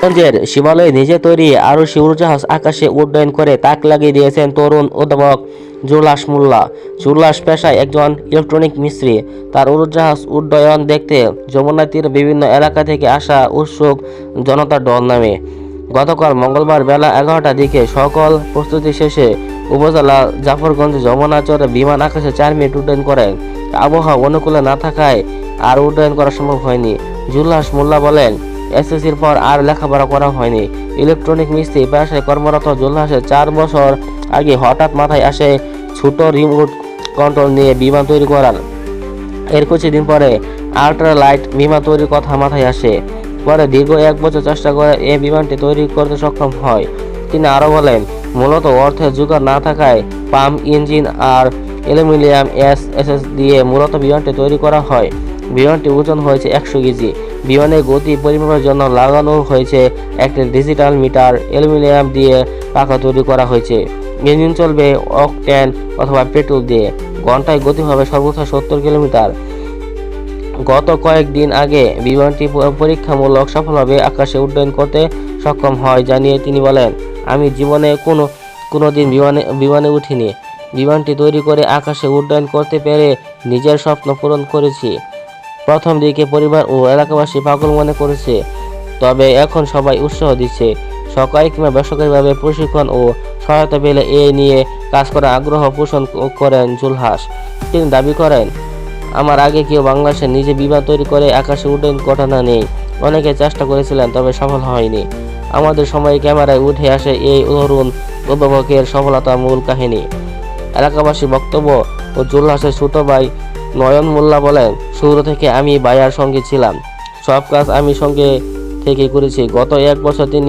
গঞ্জের শিবালয়ে নিজে তৈরি আরও উড়োজাহাজ আকাশে উড্ডয়ন করে তাক লাগিয়ে দিয়েছেন তরুণ উদ্ভাবক জুলাস মোল্লা। জুলাস পেশায় একজন ইলেকট্রনিক মিস্ত্রি। তার উড়োজাহাজ উড্ডয়ন দেখতে যমুনা তীর বিভিন্ন এলাকা থেকে আসা উৎসুক জনতার দল নামে। গতকাল মঙ্গলবার বেলা এগারোটার দিকে সকল প্রস্তুতি শেষে উপজেলা জাফরগঞ্জ যমুনাচরে বিমান আকাশে চার মিনিট উড্ডয়ন করেন। আবহাওয়া অনুকূলে না থাকায় আর উড্ডয়ন করা সম্ভব হয়নি। জুল্লাস মোল্লা বলেন, এসএসসির পর আর লেখাপড়া করা হয়নি। ইলেকট্রনিক মিস্ত্রি পেশায় কর্মরত জুল্লাসের চার বছর আগে হঠাৎ মাথায় আসে ছোট রিমোট কন্ট্রোল নিয়ে বিমান তৈরি করার। এর কিছুদিন পরে আল্ট্রা লাইট বিমান তৈরির কথা মাথায় আসে। পরে দীর্ঘ এক বছর চেষ্টা করে এই বিমানটি তৈরি করতে সক্ষম হয়। তিনি আরও বলেন, মূলত অর্থের জোগাড় না থাকায় পাম্প, ইঞ্জিন আর অ্যালুমিনিয়াম এস এস দিয়ে মূলত বিমানটি তৈরি করা হয়। বিমানটি ওজন হয়েছে একশো কেজি। বিমানের গতি পরিমাপের জন্য লাগানো হয়েছে একটি ডিজিটাল মিটার, অ্যালুমিনিয়াম দিয়ে পাখা তৈরি করা হয়েছে। ইঞ্জিন চলবে অকটেন অথবা পেট্রোল দিয়ে। ঘন্টায় গতি হবে সর্বোচ্চ সত্তর কিলোমিটার। গত কয়েকদিন আগে বিমানটি পরীক্ষামূলক সফলভাবে আকাশে উড্ডয়ন করতে সক্ষম হয় জানিয়ে তিনি বলেন, আমি জীবনে কোনো কোনো দিন বিমানে বিমানে উঠিনি। বিমানটি তৈরি করে আকাশে উড্ডয়ন করতে পেরে নিজের স্বপ্ন পূরণ করেছি। প্রথম দিকে পরিবার ও এলাকাবাসী পাগল মনে করেছে, তবে এখন সবাই উৎসাহ দিচ্ছে। সরকারি কিংবা বেসরকারিভাবে প্রশিক্ষণ ও সহায়তা পেলে এ নিয়ে কাজ করার আগ্রহ পোষণ করেন জুলহাস। তিনি দাবি করেন, আমার আগে কেউ বাংলাদেশে নিজে বিমান তৈরি করে আকাশে উড্ডয়ন ঘটনা নেই। অনেকে চেষ্টা করেছিলেন, তবে সফল হয়নি। আমাদের সময়ে ক্যামেরায় উঠে আসে এই তরুণ উদ্ভাবকের সফলতার মূল কাহিনী। এলাকাবাসী বক্তব্য ও জুলহাসের ছোট ভাই নয়ন মোল্লা বলেন, শুরু থেকে আমি ভাইয়ার সঙ্গে ছিলাম। সব কাজ আমি সঙ্গে থেকে করেছি। গত এক বছর তিনি